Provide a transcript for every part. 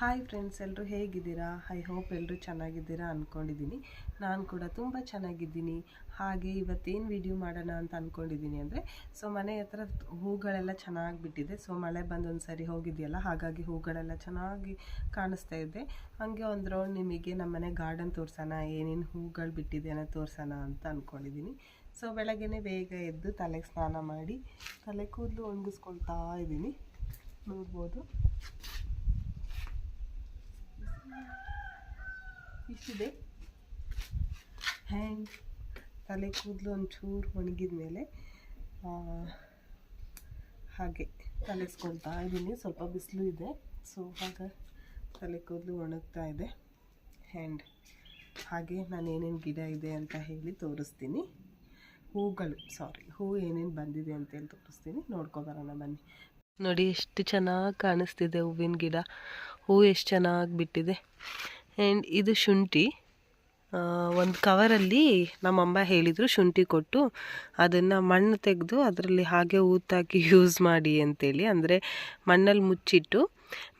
Hi friends ಎಲ್ಲರೂ ಹೇಗಿದ್ದೀರಾ? I hope ಎಲ್ಲರೂ ಚೆನ್ನಾಗಿದ್ದೀರಾ ಅಂದ್ಕೊಂಡಿದ್ದೀನಿ ನಾನು ಕೂಡ ತುಂಬ ಚೆನ್ನಾಗಿದ್ದೀನಿ. ಹಾಗೆ ಇವತ್ತೇನು ವಿಡಿಯೋ ಮಾಡೋಣ ಅಂತ ಅಂದ್ಕೊಂಡಿದ್ದೀನಿ ಅಂದರೆ ಸೊ ಮನೆ ಹತ್ರ ಹೂಗಳೆಲ್ಲ ಚೆನ್ನಾಗಿ ಬಿಟ್ಟಿದೆ ಸೊ ಮಳೆ ಬಂದು ಒಂದು ಸರಿ ಹೋಗಿದೆಯಲ್ಲ, ಹಾಗಾಗಿ ಹೂಗಳೆಲ್ಲ ಚೆನ್ನಾಗಿ ಕಾಣಿಸ್ತಾ ಇದೆ. ಹಾಗೆ ಒಂದು ರೌಂಡ್ ನಿಮಗೆ ನಮ್ಮ ಮನೆ ಗಾರ್ಡನ್ ತೋರಿಸೋಣ, ಏನೇನು ಹೂಗಳು ಬಿಟ್ಟಿದೆ ಅನ್ನೋ ತೋರ್ಸೋಣ ಅಂತ ಅಂದ್ಕೊಂಡಿದ್ದೀನಿ ಸೊ ಬೆಳಗ್ಗೆ ಬೇಗ ಎದ್ದು ತಲೆಗೆ ಸ್ನಾನ ಮಾಡಿ, ತಲೆ ಕೂದಲು ಒಣಗಿಸ್ಕೊಳ್ತಾ ಇದ್ದೀನಿ. ನೋಡ್ಬೋದು. ಇಷ್ಟಿದೆ ಹ್ಯಾಂಗ್ ತಲೆ ಕೂದಲು ಒಂಚೂರು ಒಣಗಿದ ಮೇಲೆ ಹಾಗೆ ತಲೆಸ್ಕೊಳ್ತಾ ಇದ್ದೀನಿ. ಸ್ವಲ್ಪ ಬಿಸಿಲು ಇದೆ. ಸೊ ಆಗ ತಲೆ ಕೂದಲು ಒಣಗ್ತಾ ಇದೆ. ಹ್ಯಾಂಡ್ ಹಾಗೆ ನಾನು ಏನೇನು ಗಿಡ ಇದೆ ಅಂತ ಹೇಳಿ ತೋರಿಸ್ತೀನಿ. ಹೂಗಳು ಸಾರಿ ಹೂ ಏನೇನು ಬಂದಿದೆ ಅಂತೇಳಿ ತೋರಿಸ್ತೀನಿ. ನೋಡ್ಕೊಬರೋಣ ಬನ್ನಿ. ನೋಡಿ, ಎಷ್ಟು ಚೆನ್ನಾಗಿ ಕಾಣಿಸ್ತಿದೆ ಹೂವಿನ ಗಿಡ. ಹೂವು ಎಷ್ಟು ಚೆನ್ನಾಗಿ ಬಿಟ್ಟಿದೆ. ಆ್ಯಂಡ್ ಇದು ಶುಂಠಿ. ಒಂದು ಕವರಲ್ಲಿ ನಮ್ಮಮ್ಮ ಹೇಳಿದರು ಶುಂಠಿ ಕೊಟ್ಟು. ಅದನ್ನು ಮಣ್ಣು ತೆಗೆದು ಅದರಲ್ಲಿ ಹಾಗೆ ಊತಾಕಿ ಯೂಸ್ ಮಾಡಿ ಅಂತೇಳಿ. ಅಂದರೆ ಮಣ್ಣಲ್ಲಿ ಮುಚ್ಚಿಟ್ಟು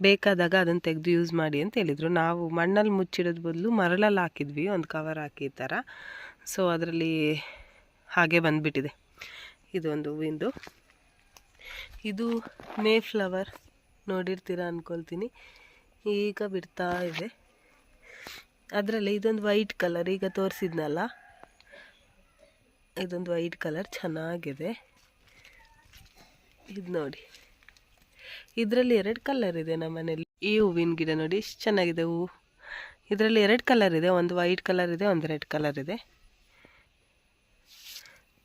ಬೇಕಾದಾಗ ಅದನ್ನು ತೆಗೆದು ಯೂಸ್ ಮಾಡಿ ಅಂತ ಹೇಳಿದರು. ನಾವು ಮಣ್ಣಲ್ಲಿ ಮುಚ್ಚಿಡೋದು ಬದಲು ಮರಳಲ್ಲಿ ಹಾಕಿದ್ವಿ, ಒಂದು ಕವರ್ ಹಾಕಿ ಥರ ಸೊ ಅದರಲ್ಲಿ ಹಾಗೆ ಬಂದುಬಿಟ್ಟಿದೆ. ಇದೊಂದು ಹೂವಿಂದು. ಇದು ಮೇ ಫ್ಲವರ್ ನೋಡಿರ್ತೀರ ಅಂದ್ಕೊಳ್ತೀನಿ ಈಗ ಬಿಡ್ತಾ ಇದೆ. ಅದರಲ್ಲಿ ಇದೊಂದು ವೈಟ್ ಕಲರ್, ಈಗ ತೋರಿಸಿದ್ನಲ್ಲ? ಇದೊಂದು ವೈಟ್ ಕಲರ್ ಚೆನ್ನಾಗಿದೆ. ಇದು ನೋಡಿ. ಇದರಲ್ಲಿ ಎರಡು ಕಲರ್ ಇದೆ ನಮ್ಮ ಮನೇಲಿ ಈ ಹೂವಿನ ಗಿಡ ನೋಡಿ ಎಷ್ಟು ಚೆನ್ನಾಗಿದೆ ಹೂವು ಇದರಲ್ಲಿ ಎರಡು ಕಲರ್ ಇದೆ, ಒಂದು ವೈಟ್ ಕಲರ್ ಇದೆ, ಒಂದು ರೆಡ್ ಕಲರ್ ಇದೆ.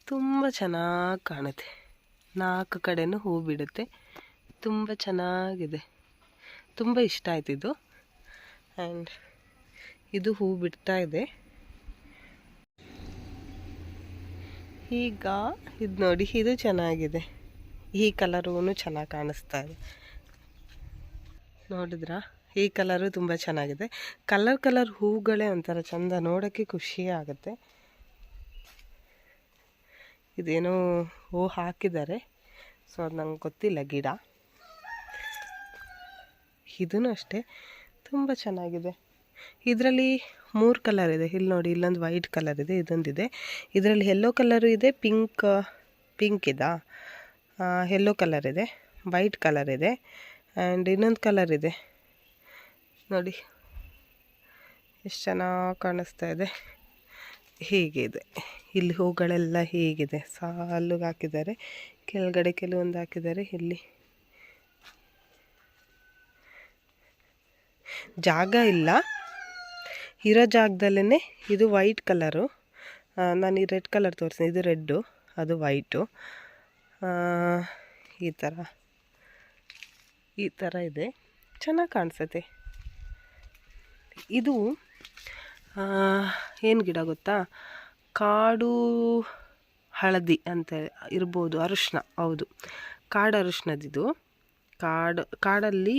ತುಂಬ ಚೆನ್ನಾಗಿ ಕಾಣುತ್ತೆ. ನಾಲ್ಕು ಕಡೆನೂ ಹೂ ಬಿಡುತ್ತೆ. ತುಂಬ ಚೆನ್ನಾಗಿದೆ. ತುಂಬ ಇಷ್ಟ ಆಯ್ತು ಇದು. ಆ್ಯಂಡ್ ಇದು ಹೂ ಬಿಡ್ತಾ ಇದೆ. ಈಗ ಇದು ನೋಡಿ, ಇದು ಚೆನ್ನಾಗಿದೆ. ಈ ಕಲರೂ ಚೆನ್ನಾಗಿ ಕಾಣಿಸ್ತಾ ಇದೆ. ನೋಡಿದ್ರಾ? ಈ ಕಲರು ತುಂಬ ಚೆನ್ನಾಗಿದೆ. ಕಲರ್ ಕಲರ್ ಹೂಗಳೇ ಒಂಥರ ಚಂದ ನೋಡೋಕ್ಕೆ ಖುಷಿ ಆಗುತ್ತೆ. ಇದೇನೋ ಹೂ ಹಾಕಿದ್ದಾರೆ. ಸೊ ಅದು ನಂಗೆ ಗೊತ್ತಿಲ್ಲ ಗಿಡ. ಇದೂ ಅಷ್ಟೇ. ತುಂಬ ಚೆನ್ನಾಗಿದೆ. ಇದರಲ್ಲಿ ಮೂರು ಕಲರ್ ಇದೆ. ಇಲ್ಲಿ ನೋಡಿ, ಇಲ್ಲೊಂದು ವೈಟ್ ಕಲರ್ ಇದೆ, ಇದೊಂದಿದೆ. ಇದರಲ್ಲಿ ಎಲ್ಲೋ ಕಲರು ಇದೆ ಪಿಂಕ್ ಪಿಂಕ್ ಇದಾ? ಎಲ್ಲೋ ಕಲರ್ ಇದೆ ವೈಟ್ ಕಲರ್ ಇದೆ ಆ್ಯಂಡ್ ಇನ್ನೊಂದು ಕಲರ್ ಇದೆ. ನೋಡಿ, ಎಷ್ಟು ಚೆನ್ನಾಗಿ ಕಾಣಿಸ್ತಾ ಇದೆ. ಹೀಗಿದೆ? ಇಲ್ಲಿ ಹೂಗಳೆಲ್ಲ ಹೀಗಿದೆ? ಸಾಲುಗೆ ಹಾಕಿದ್ದಾರೆ. ಕೆಳಗಡೆ ಕೆಲವೊಂದು ಹಾಕಿದ್ದಾರೆ. ಇಲ್ಲಿ ಜಾಗ ಇಲ್ಲ. ಇರೋ ಜಾಗದಲ್ಲೇ ಇದು ವೈಟ್ ಕಲರು. ನಾನು ಈ ರೆಡ್ ಕಲರ್ ತೋರಿಸ್ತೀನಿ. ಇದು ರೆಡ್ಡು, ಅದು ವೈಟು. ಈ ಥರ ಈ ಥರ ಇದೆ. ಚೆನ್ನಾಗಿ ಕಾಣಿಸುತ್ತೆ. ಇದು ಏನು ಗಿಡ ಗೊತ್ತಾ? ಕಾಡು ಹಳದಿ ಅಂತ ಇರ್ಬೋದು ಅರಿಶಿನ ಹೌದು. ಕಾಡು ಅರಿಶಿನದಿದು ಕಾಡು, ಕಾಡಲ್ಲಿ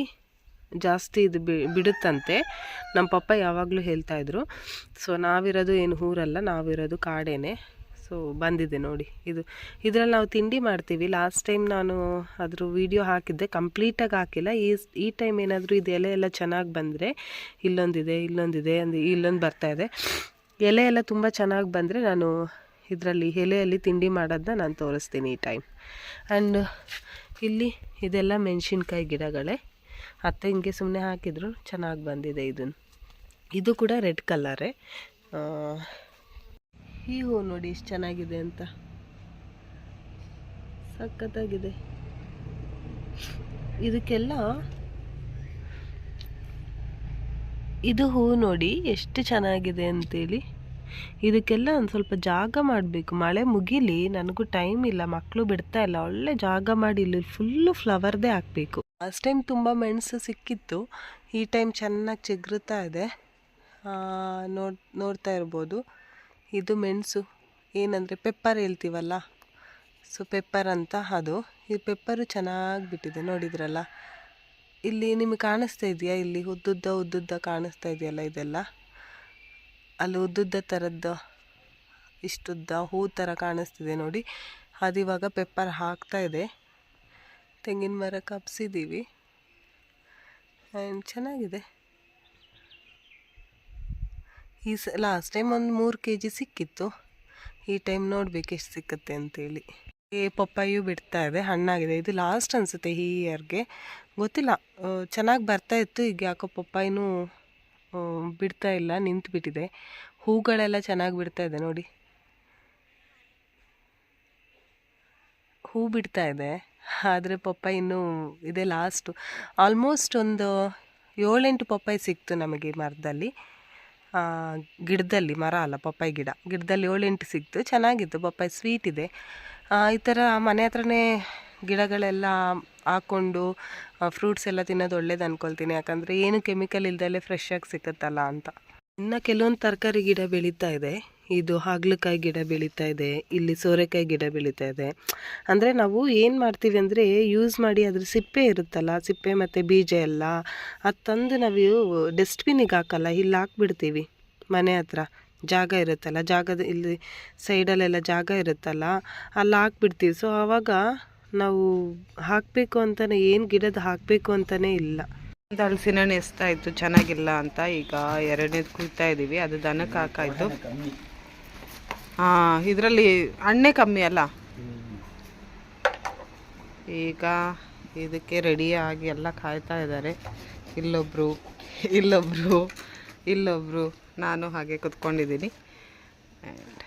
ಜಾಸ್ತಿ ಇದು ಬಿಡುತ್ತಂತೆ. ನಮ್ಮ ಪಪ್ಪ ಯಾವಾಗಲೂ ಹೇಳ್ತಾಯಿದ್ರು ಸೊ, ನಾವಿರೋದು ಏನು ಊರಲ್ಲ, ನಾವಿರೋದು ಕಾಡೇನೆ. ಸೊ, ಬಂದಿದೆ ನೋಡಿ, ಇದು. ಇದರಲ್ಲಿ ನಾವು ತಿಂಡಿ ಮಾಡ್ತೀವಿ. ಲಾಸ್ಟ್ ಟೈಮ್ ನಾನು ಅದ್ರ ವೀಡಿಯೋ ಹಾಕಿದ್ದೆ, ಕಂಪ್ಲೀಟಾಗಿ ಹಾಕಿಲ್ಲ. ಈ ಈ ಟೈಮ್ ಏನಾದರೂ ಇದು ಎಲೆ ಎಲ್ಲ ಚೆನ್ನಾಗಿ ಬಂದರೆ, ಇಲ್ಲೊಂದಿದೆ ಇಲ್ಲೊಂದಿದೆ ಅಂದರೆ ಇಲ್ಲೊಂದು ಬರ್ತಾಯಿದೆ ಎಲೆ ಎಲ್ಲ ತುಂಬ ಚೆನ್ನಾಗಿ ಬಂದರೆ ನಾನು ಇದರಲ್ಲಿ ಎಲೆಯಲ್ಲಿ ತಿಂಡಿ ಮಾಡೋದನ್ನ ನಾನು ತೋರಿಸ್ತೀನಿ ಈ ಟೈಮ್ ಆ್ಯಂಡ್ ಇಲ್ಲಿ ಇದೆಲ್ಲ ಮೆಣಸಿನ್ಕಾಯಿ ಗಿಡಗಳೇ. ಅತ್ತೆ ಹಿಂಗೆ ಸುಮ್ಮನೆ ಹಾಕಿದ್ರು, ಚೆನ್ನಾಗಿ ಬಂದಿದೆ ಇದನ್ನು ಇದು ಕೂಡ ರೆಡ್ ಕಲರೇ. ಈ ಹೂ ನೋಡಿ ಇಷ್ಟು ಚೆನ್ನಾಗಿದೆ ಅಂತ. ಸಖತ್ತಾಗಿದೆ. ಇದಕ್ಕೆಲ್ಲ ಇದು ಹೂ ನೋಡಿ ಎಷ್ಟು ಚೆನ್ನಾಗಿದೆ ಅಂತೇಳಿ. ಇದಕ್ಕೆಲ್ಲ ಒಂದು ಸ್ವಲ್ಪ ಜಾಗ ಮಾಡಬೇಕು. ಮಳೆ ಮುಗಿಲಿ, ನನಗೂ ಟೈಮ್ ಇಲ್ಲ ಮಕ್ಕಳು ಬಿಡ್ತಾ ಇಲ್ಲ, ಒಳ್ಳೆ ಜಾಗ ಮಾಡಿ ಇಲ್ಲಿ ಫುಲ್ಲು ಫ್ಲವರ್ದೇ ಹಾಕಬೇಕು. ಲಾಸ್ಟ್ ಟೈಮ್ ತುಂಬ ಮೆಣಸು ಸಿಕ್ಕಿತ್ತು, ಈ ಟೈಮ್ ಚೆನ್ನಾಗಿ ಚಿಗುರುತ್ತಾ ಇದೆ. ನೋಡ್, ನೋಡ್ತಾ ಇರ್ಬೋದು. ಇದು ಮೆಣಸು, ಏನಂದರೆ ಪೆಪ್ಪರ್ ಹೇಳ್ತೀವಲ್ಲ? ಸೊ ಪೆಪ್ಪರ್ ಅಂತ ಅದು. ಈ ಪೆಪ್ಪರು ಚೆನ್ನಾಗಿ ಬಿಟ್ಟಿದೆ, ನೋಡಿದ್ರಲ್ಲ? ಇಲ್ಲಿ ನಿಮಗೆ ಕಾಣಿಸ್ತಾ ಇದೆಯಾ? ಇಲ್ಲಿ ಉದ್ದುದ್ದ ಉದ್ದುದ್ದ ಕಾಣಿಸ್ತಾ ಇದೆಯಲ್ಲ ಇದೆಲ್ಲ? ಅಲ್ಲಿ ಉದ್ದುದ್ದ ಥರದ್ದು, ಇಷ್ಟುದ್ದ ಹೂ ಥರ ಕಾಣಿಸ್ತಿದೆ ನೋಡಿ. ಅದಿವಾಗ ಪೆಪ್ಪರ್ ಹಾಕ್ತಾ ಇದೆ. ತೆಂಗಿನ ಮರ ಕಪ್ಸಿದ್ದೀವಿ ಆ್ಯಂಡ್ ಚೆನ್ನಾಗಿದೆ. ಈ ಸ, ಲಾಸ್ಟ್ ಟೈಮ್ ಒಂದು ಮೂರು ಕೆ ಜಿ ಸಿಕ್ಕಿತ್ತು. ಈ ಟೈಮ್ ನೋಡ್ಬೇಕು ಎಷ್ಟು ಸಿಕ್ಕತ್ತೆ ಅಂತೇಳಿ. ಪಪ್ಪಾಯು ಬಿಡ್ತಾ ಇದೆ, ಹಣ್ಣಾಗಿದೆ. ಇದು ಲಾಸ್ಟ್ ಅನಿಸುತ್ತೆ ಈ ಇಯರ್ಗೆ ಗೊತ್ತಿಲ್ಲ ಚೆನ್ನಾಗಿ ಬರ್ತಾ ಇತ್ತು, ಈಗ ಯಾಕೋ ಪಪ್ಪಾಯಿನೂ ಬಿಡ್ತಾ ಇಲ್ಲ, ನಿಂತು ಬಿಟ್ಟಿದೆ. ಹೂಗಳೆಲ್ಲ ಚೆನ್ನಾಗಿ ಬಿಡ್ತಾ ಇದೆ ನೋಡಿ. ಹೂ ಬಿಡ್ತಾ ಇದೆ, ಆದರೆ ಪಪ್ಪಾಯಿ ಇನ್ನೂ ಇದೆ ಲಾಸ್ಟು ಆಲ್ಮೋಸ್ಟ್ ಒಂದು ಏಳೆಂಟು ಪಪ್ಪಾಯಿ ಸಿಕ್ತು ನಮಗೆ ಮರದಲ್ಲಿ. ಗಿಡದಲ್ಲಿ, ಮರ ಅಲ್ಲ, ಪಪ್ಪಾಯಿ ಗಿಡ. ಗಿಡದಲ್ಲಿ ಏಳೆಂಟು ಸಿಕ್ತು, ಚೆನ್ನಾಗಿತ್ತು, ಪಪ್ಪಾಯಿ ಸ್ವೀಟ್ ಇದೆ. ಈ ಥರ ಮನೆ ಹತ್ರನೇ ಗಿಡಗಳೆಲ್ಲ ಹಾಕ್ಕೊಂಡು ಫ್ರೂಟ್ಸ್ ಎಲ್ಲ ತಿನ್ನೋದು ಒಳ್ಳೇದು ಅಂದ್ಕೊಳ್ತೀನಿ ಯಾಕಂದರೆ ಏನು ಕೆಮಿಕಲ್ ಇಲ್ದಲೇ ಫ್ರೆಶ್ ಆಗಿ ಸಿಕ್ಕತ್ತಲ್ಲ ಅಂತ. ಇನ್ನು ಕೆಲವೊಂದು ತರಕಾರಿ ಗಿಡ ಬೆಳೀತಾ ಇದೆ. ಇದು ಹಾಗಲಕಾಯಿ ಗಿಡ ಬೆಳೀತಾ ಇದೆ. ಇಲ್ಲಿ ಸೋರೆಕಾಯಿ ಗಿಡ ಬೆಳೀತಾ ಇದೆ. ಅಂದರೆ ನಾವು ಏನು ಮಾಡ್ತೀವಿ ಅಂದರೆ ಯೂಸ್ ಮಾಡಿ ಅದ್ರ ಸಿಪ್ಪೆ ಇರುತ್ತಲ್ಲ, ಸಿಪ್ಪೆ ಮತ್ತು ಬೀಜ ಎಲ್ಲ, ಅದು ತಂದು ನಾವು ಡಸ್ಟ್ಬಿನ್ನಿಗೆ ಹಾಕಲ್ಲ, ಇಲ್ಲಿ ಹಾಕ್ಬಿಡ್ತೀವಿ ಮನೆ ಹತ್ರ. ಜಾಗ ಇರುತ್ತಲ್ಲ, ಜಾಗದ ಇಲ್ಲಿ ಸೈಡಲ್ಲೆಲ್ಲ ಜಾಗ ಇರುತ್ತಲ್ಲ, ಅಲ್ಲಿ ಹಾಕ್ಬಿಡ್ತೀವಿ. ಸೊ ಆವಾಗ ನಾವು ಹಾಕಬೇಕು ಅಂತಲೇ ಏನು ಗಿಡದ ಹಾಕಬೇಕು ಅಂತಲೇ ಇಲ್ಲ. ಒಂದು ಹಲಸಿನ ಎಸ್ತಾ ಇತ್ತು, ಚೆನ್ನಾಗಿಲ್ಲ ಅಂತ ಈಗ ಎರಡನೇದು ಕುಯ್ತಾ ಇದ್ದೀವಿ ಅದು ದನಕ್ಕೆ ಹಾಕಾಯಿತು. ಹಾಂ ಇದರಲ್ಲಿ ಹಣ್ಣೆ ಕಮ್ಮಿ ಅಲ್ಲ? ಈಗ ಇದಕ್ಕೆ ರೆಡಿಯಾಗಿ ಎಲ್ಲ ಕಾಯ್ತಾ ಇದ್ದಾರೆ. ಇಲ್ಲೊಬ್ಬರು ಇಲ್ಲೊಬ್ಬರು ಇಲ್ಲೊಬ್ಬರು ನಾನು ಹಾಗೆ ಕುತ್ಕೊಂಡಿದ್ದೀನಿ. ಆ್ಯಂಡ್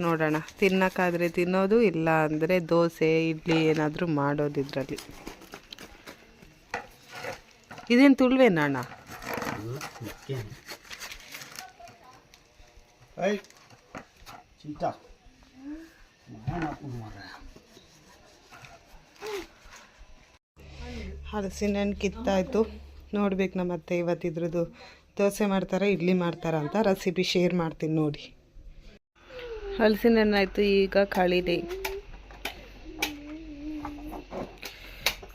ನೋಡೋಣ ತಿನ್ನೋಕ್ಕಾದರೆ ತಿನ್ನೋದು ಇಲ್ಲ ಅಂದರೆ ದೋಸೆ ಇಡ್ಲಿ ಏನಾದರೂ ಮಾಡೋದು ಇದರಲ್ಲಿ. ಇದೇನು ತುಳುವೇನಣ್ಣ? ಹಲಸಿನ ಕಿತ್ತಾಯ್ತು ಕಿತ್ತಾಯಿತು. ನೋಡ್ಬೇಕು ನಮ್ಮ ಅತ್ತೆ ಇವತ್ತು ಇದ್ರದ್ದು ದೋಸೆ ಮಾಡ್ತಾರೆ ಇಡ್ಲಿ ಮಾಡ್ತಾರೆ ಅಂತ ರೆಸಿಪಿ ಶೇರ್ ಮಾಡ್ತೀನಿ ನೋಡಿ. ಹಲಸಿನ ಆಯಿತು ಈಗ ಕಳಿಲೆ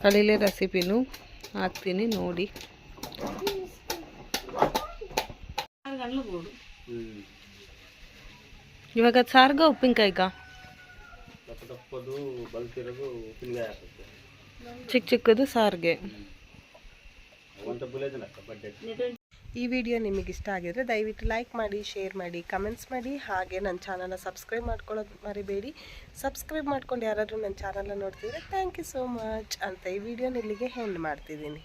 ಕಳಿಲೆ ರೆಸಿಪಿನೂ ಹಾಕ್ತೀನಿ ನೋಡಿ. ಇವಾಗ ಸಾರ್ಗ ಉಪ್ಪಿನಕಾಯಿಗ? ಚಿಕ್ಕ ಚಿಕ್ಕದು ಸಾರಿಗೆ. ಈ ವಿಡಿಯೋ ನಿಮಗೆ ಇಷ್ಟ ಆಗಿದ್ರೆ ದಯವಿಟ್ಟು ಲೈಕ್ ಮಾಡಿ ಶೇರ್ ಮಾಡಿ ಕಮೆಂಟ್ಸ್ ಮಾಡಿ. ಹಾಗೆ ನನ್ನ ಚಾನಲ್ನ ಸಬ್ಸ್ಕ್ರೈಬ್ ಮಾಡ್ಕೊಳ್ಳೋದು ಮರಿಬೇಡಿ. ಸಬ್ಸ್ಕ್ರೈಬ್ ಮಾಡ್ಕೊಂಡು ಯಾರಾದರೂ ನನ್ನ ಚಾನಲ್ನ ನೋಡ್ತಿದ್ರೆ ಥ್ಯಾಂಕ್ ಯು ಸೋ ಮಚ್ ಅಂತ ಈ ವಿಡಿಯೋನ ಇಲ್ಲಿಗೆ ಹೆಂಡ್ ಮಾಡ್ತಿದ್ದೀನಿ.